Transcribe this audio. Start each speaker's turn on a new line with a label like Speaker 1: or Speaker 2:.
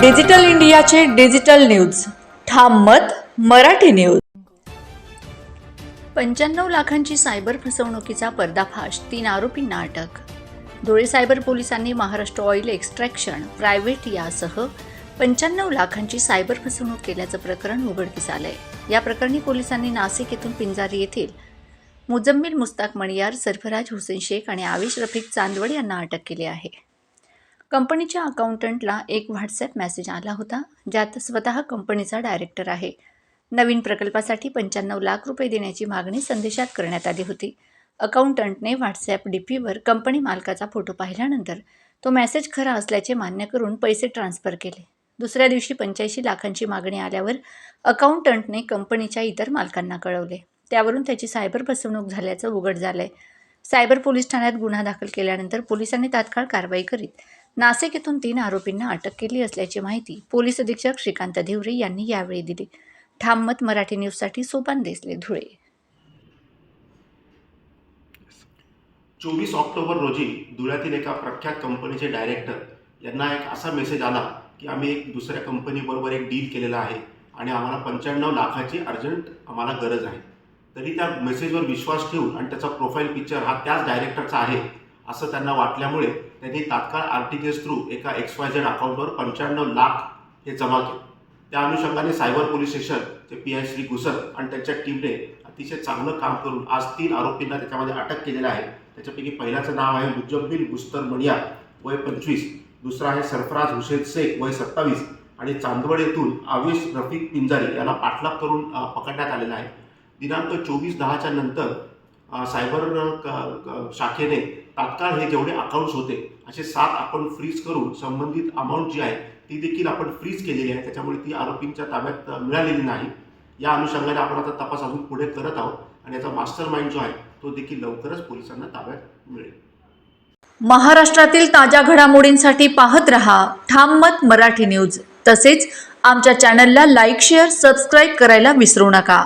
Speaker 1: Digital इंडियाचे digital news. ठाम मत मराठी न्यूज. पंच्याण्णव लाखांची सायबर फसवणुकीचा पर्दाफाश तीन आरोपींना अटक. धुळे सायबर पोलिसांनी महाराष्ट्र ऑइल एक्स्ट्रॅक्शन प्रायव्हेट यासह पंच्याण्णव लाखांची सायबर फसवणूक केल्याचं प्रकरण उघडकीस आलंय. या प्रकरणी पोलिसांनी नाशिक येथून पिंजारी येथील मुजम्मिल मुस्ताक मणियार सरफराज हुसेन शेख आणि आविश रफिक चांदवड यांना अटक केली आहे. कंपनीच्या अकाउंटंटला एक व्हॉट्सॲप मेसेज आला होता ज्यात स्वतः कंपनीचा डायरेक्टर आहे. नवीन प्रकल्पासाठी पंच्याण्णव लाख रुपये देण्याची मागणी संदेशात करण्यात आली होती. अकाउंटंटने व्हॉट्सॲप डी पीवर कंपनी मालकाचा फोटो पाहिल्यानंतर तो मेसेज खरा असल्याचे मान्य करून पैसे ट्रान्स्फर केले. दुसऱ्या दिवशी पंच्याऐंशी लाखांची मागणी आल्यावर अकाउंटंटने कंपनीच्या इतर मालकांना कळवले. त्यावरून त्याची सायबर फसवणूक झाल्याचं उघड झालंय. सायबर पोलीस ठाण्यात गुन्हा दाखल केल्यानंतर पोलिसांनी तात्काळ कारवाई करीत नाशिक येथून तीन आरोपींना अटक केली असल्याची माहिती पोलीस अधीक्षक श्रीकांत धिवरे यांनी यावेळी दिली. ठाममत मराठी न्यूजसाठी सोपान देसले धुळे.
Speaker 2: चोवीस ऑक्टोबर रोजी धुळ्यातील एका प्रख्यात कंपनीचे डायरेक्टर यांना एक असा मेसेज आला की आम्ही एक दुसऱ्या कंपनीबरोबर एक डील केलेला आहे आणि आम्हाला पंच्याण्णव लाखाची अर्जंट आम्हाला गरज आहे. तरी त्या मेसेजवर विश्वास ठेवून आणि त्याचा प्रोफाईल पिक्चर हा त्याच डायरेक्टरचा आहे. असं त्यांना वाटल्यामुळे त्यांनी तात्काळ R T G S through एका एक्स वाय झेड अकाउंटवर पंच्याण्णव लाख हे जमा केले. त्या अनुषंगाने सायबर पोलीस स्टेशनचे पी आय श्री घुसर आणि त्यांच्या टीमने अतिशय चांगलं काम करून आज तीन आरोपींना त्याच्यामध्ये अटक केलेलं आहे. त्याच्यापैकी पहिल्याचं नाव आहे मुजब्बिल मुस्तर मणिया वय पंचवीस. दुसरा आहे सरफराज हुसेन शेख वय सत्तावीस. आणि चांदवड येथून आवेश रफिक पिंजारी याला पाठलाग करून पकडण्यात आलेला आहे. दिनांक चोवीस दहाच्या नंतर सायबर क- शाखेने तात्काळ हे जेवढे अकाउंट्स होते असे सात आपण फ्रीज करून संबंधित अमाऊंट जी आहे ती देखील आपण फ्रीज केलेली आहे. त्याच्यामुळे ती आरोपींच्या ताब्यात मिळालेली नाही. या अनुषंगाने आपण आता तपास अजून पुढे करत आहोत आणि याचा मास्टर माइंड जो आहे तो देखील लवकरच पोलिसांना ताब्यात मिळेल.
Speaker 1: महाराष्ट्रातील ताज्या घडामोडींसाठी पाहत रहा ठाम मत मराठी न्यूज तसेच आमच्या चॅनलला लाईक शेअर सबस्क्राईब करायला विसरू नका.